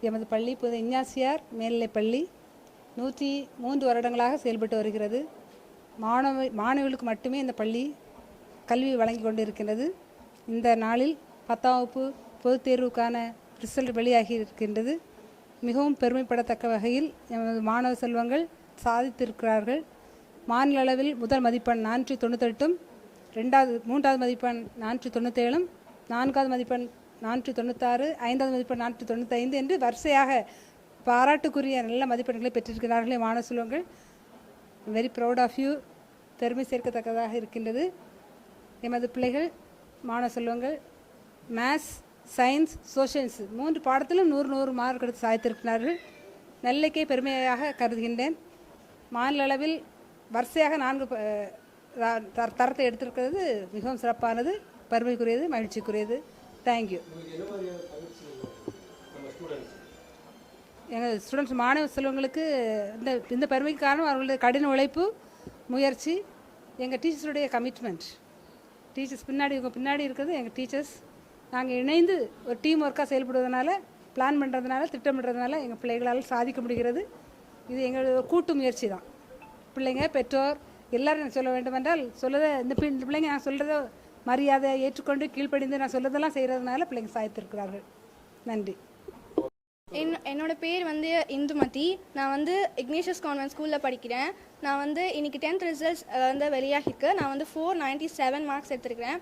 எமது பள்ளி புது இஞ்ஞாசியார் மேல்நிலைப் பள்ளி நூற்றி மூன்று வருடங்களாக செயல்பட்டு வருகிறது. மாணவ மாணவிகளுக்கு மட்டுமே இந்த பள்ளி கல்வி வழங்கி கொண்டிருக்கின்றது. இந்த நாளில் பத்தாம் வகுப்பு பொதுத் தேர்வுக்கான ரிசல்ட் வெளியாகி இருக்கின்றது. மிகவும் பெருமைப்படத்தக்க வகையில் எமது மாணவ செல்வங்கள் சாதித்திருக்கிறார்கள். மாநில அளவில் முதல் மதிப்பெண் நானூற்றி தொண்ணூத்தெட்டும் ரெண்டாவது மூன்றாவது மதிப்பெண் நானூற்றி தொண்ணூற்றேழும் நான்காவது மதிப்பெண் நானூற்றி தொண்ணூத்தாறு ஐந்தாவது மதிப்பெண் நானூற்றி தொண்ணூத்தைந்து என்று வரிசையாக பாராட்டுக்குரிய நல்ல மதிப்பெண்களை பெற்றிருக்கிறார்களே மாணவ செல்வங்கள். வெரி ப்ரௌட் ஆஃப் யூ பெருமை சேர்க்கத்தக்கதாக இருக்கின்றது. எமது பிள்ளைகள் மாணவ செல்வங்கள் மேத்ஸ் சயின்ஸ் சோஷியல்ஸ் மூன்று பாடத்திலும் நூறு நூறு மார்க் எடுத்து சாதித்திருக்கிறார்கள் நெல்லைக்கே பெருமையாக கருதுகின்றேன். மாநில அளவில் வரிசையாக நான்கு ப- தர- தரத்தை எடுத்திருக்கிறது. மிகவும் சிறப்பானது. பெருமைக்குரியது மகிழ்ச்சிக்குரியது. தேங்க்யூ எங்கள் ஸ்டூடெண்ட்ஸ் மாணவ செல்வங்களுக்கு இந்த இந்த பெருமைக்கு காரணம் அவர்களுடைய கடின உழைப்பு முயற்சி எங்கள் டீச்சர்ஸுடைய கமிட்மெண்ட் டீச்சர்ஸ் பின்னாடி இவங்க பின்னாடி இருக்கிறது எங்கள் டீச்சர்ஸ் நாங்கள் இணைந்து ஒரு டீம் ஒர்க்காக செயல்படுவதனால பிளான் பண்ணுறதுனால திட்டமிடுறதுனால எங்கள் பிள்ளைகளால் சாதிக்க முடிகிறது. இது எங்களோட கூட்டு முயற்சி தான். பிள்ளைங்க பெற்றோர் எல்லாரும் சொல்ல வேண்டுமென்றால் பி- இந்த பிள்ளைங்க நான் சொல்கிறத மரியாதை ஏற்றுக்கொண்டு கீழ்ப்படிந்து நான் சொல்லதெல்லாம் செய்கிறதுனால பிள்ளைங்க சாய்த்திருக்கிறார்கள். நன்றி. என் என்னோட பேர் வந்து இந்துமதி. நான் வந்து இக்னேஷியஸ் கான்வென்ட் ஸ்கூலில் படிக்கிறேன். நான் வந்து இன்றைக்கி டென்த் ரிசல்ட்ஸ் வந்து வெளியாகிருக்கு. நான் வந்து ஃபோர் நைன்ட்டி செவன் மார்க்ஸ் எடுத்திருக்கிறேன்.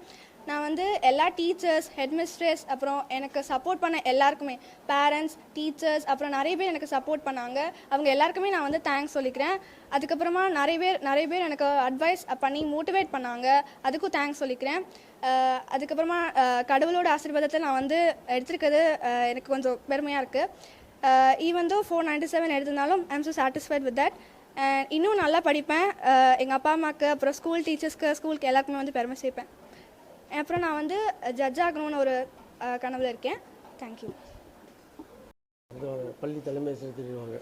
நான் வந்து எல்லா டீச்சர்ஸ் ஹெட்மிஸ்ட்ரஸ் அப்புறம் எனக்கு சப்போர்ட் பண்ண எல்லாருக்குமே பேரண்ட்ஸ் டீச்சர்ஸ் அப்புறம் நிறைய பேர் எனக்கு சப்போர்ட் பண்ணாங்க. அவங்க எல்லாருக்குமே நான் வந்து தேங்க்ஸ் சொல்லிக்கிறேன். அதுக்கப்புறமா நிறைய பேர் நிறைய பேர் எனக்கு அட்வைஸ் பண்ணி மோட்டிவேட் பண்ணாங்க. அதுக்கும் தேங்க்ஸ் சொல்லிக்கிறேன். அதுக்கப்புறமா கடவுளோட ஆசீர்வாதத்தை நான் வந்து எடுத்திருக்கிறது எனக்கு கொஞ்சம் பெருமையாக இருக்குது even though four ninety seven எடுத்திருந்தாலும் I'm so satisfied with that இன்னும் நல்லா படிப்பேன். எங்கள் அப்பா அம்மாவுக்கு அப்புறம் ஸ்கூல் டீச்சர்ஸ்க்கு ஸ்கூலுக்கு எல்லாருக்குமே வந்து பெருமை சேர்ப்பேன். அப்புறம் நான் வந்து ஜட்ஜ் ஆகணும்னு ஒரு அஹ், கனவுல இருக்கேன். தேங்க்யூ பள்ளி தலைமை தெரிவிவாங்க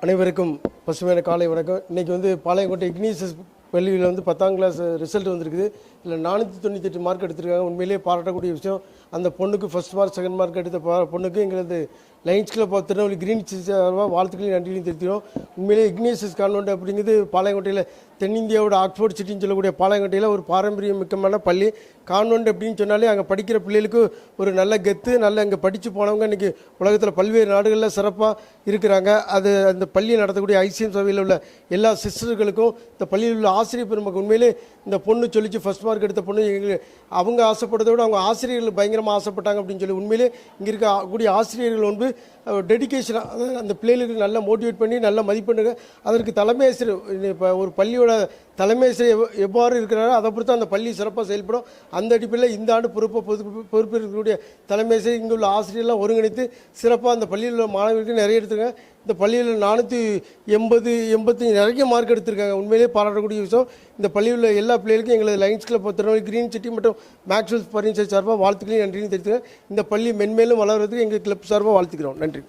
அனைவருக்கும் பசுமையான காலை வணக்கம். இன்னைக்கு வந்து பாளையங்கோட்டை இக்னீசஸ் பள்ளியில் வந்து பத்தாம் கிளாஸ் ரிசல்ட் வந்திருக்குது. இதில் நானூற்றி தொண்ணூற்றி எட்டு மார்க் எடுத்திருக்காங்க. உண்மையிலேயே பாராட்டக்கூடிய விஷயம். அந்த பொண்ணுக்கு ஃபர்ஸ்ட் மார்க் செகண்ட் மார்க் எடுத்த பா- பொண்ணுக்கு எங்களது Lions club of Tirunelveli green சார்பாக வாழ்த்துக்களையும் நன்றிகளையும் தெரிவிக்கிறோம் உண்மையிலே இக்னேசியஸ் கான்வெண்ட் அப்படிங்கிறது பாளையங்கோட்டையில் தென்னிந்தியாவோட ஆக்ஸ்போர்ட் சிட்டின்னு சொல்லக்கூடிய பாளையங்கோட்டையில் ஒரு பாரம்பரியம் மிக்கமான பள்ளி. கான்வெண்ட் அப்படின்னு சொன்னாலே அங்கே படிக்கிற பிள்ளைகளுக்கு ஒரு நல்ல கெத்து நல்ல அங்கே படித்து போனவங்க இன்றைக்கி உலகத்தில் பல்வேறு நாடுகளில் சிறப்பாக இருக்கிறாங்க. அது அந்த பள்ளியை நடத்தக்கூடிய ஐசிஎம் சபையில் உள்ள எல்லா சிஸ்டர்களுக்கும் இந்த பள்ளியில் உள்ள ஆசிரியர் பெருமக்கு உண்மையிலே இந்த பொண்ணு சொல்லிச்சு ஃபஸ்ட் மார்க் எடுத்த பொண்ணு எங்களுக்கு அவங்க ஆசைப்படுறதை விட அவங்க ஆசிரியர்கள் பயங்கரமாக ஆசைப்பட்டாங்க அப்படின்னு சொல்லி உண்மையிலே இங்கே இருக்க கூடிய ஆசிரியர்கள் வந்து டெடிக்கேஷனாக அதாவது அந்த பிள்ளைகளுக்கு நல்லா மோட்டிவேட் பண்ணி நல்லா மதிப்பெண்ணுங்க அதற்கு தலைமை ஆசிரியர் இப்போ ஒரு பள்ளியோட தலைமை ஆசிரியர் எவ்வாறு இருக்கிறாரோ அதை பொறுத்து அந்த பள்ளி சிறப்பாக செயல்படும். அந்த அடிப்படையில் இந்த ஆண்டு பொறுப்பை பொறுப்பு பொறுப்பு இருக்கக்கூடிய தலைமை ஆசிரியர் இங்கே உள்ள ஆசிரியர்லாம் ஒருங்கிணைத்து சிறப்பாக அந்த பள்ளியில் உள்ள மாணவர்களுக்கு நிறைய எடுத்துங்க இந்த பள்ளியில் நானூற்றி எண்பது எண்பத்தி நிறைய மார்க் எடுத்திருக்காங்க. உண்மையிலேயே பாராட்டக்கூடிய விஷயம். இந்த பள்ளியில் உள்ள எல்லா பிள்ளைகளுக்கும் எங்களது Lions club Tirunelveli green city மற்றும் மேக்ஸ்வெல் பர்னிச்சர் சார்பாக வாழ்த்துக்களையும் நன்றியும் தெரிவித்துக்கிறேன். இந்த பள்ளி மென்மேலும் வளர்கிறதுக்கு எங்கள் கிளப் சார்பாக வாழ்த்துக்கிறோம். நன்றி.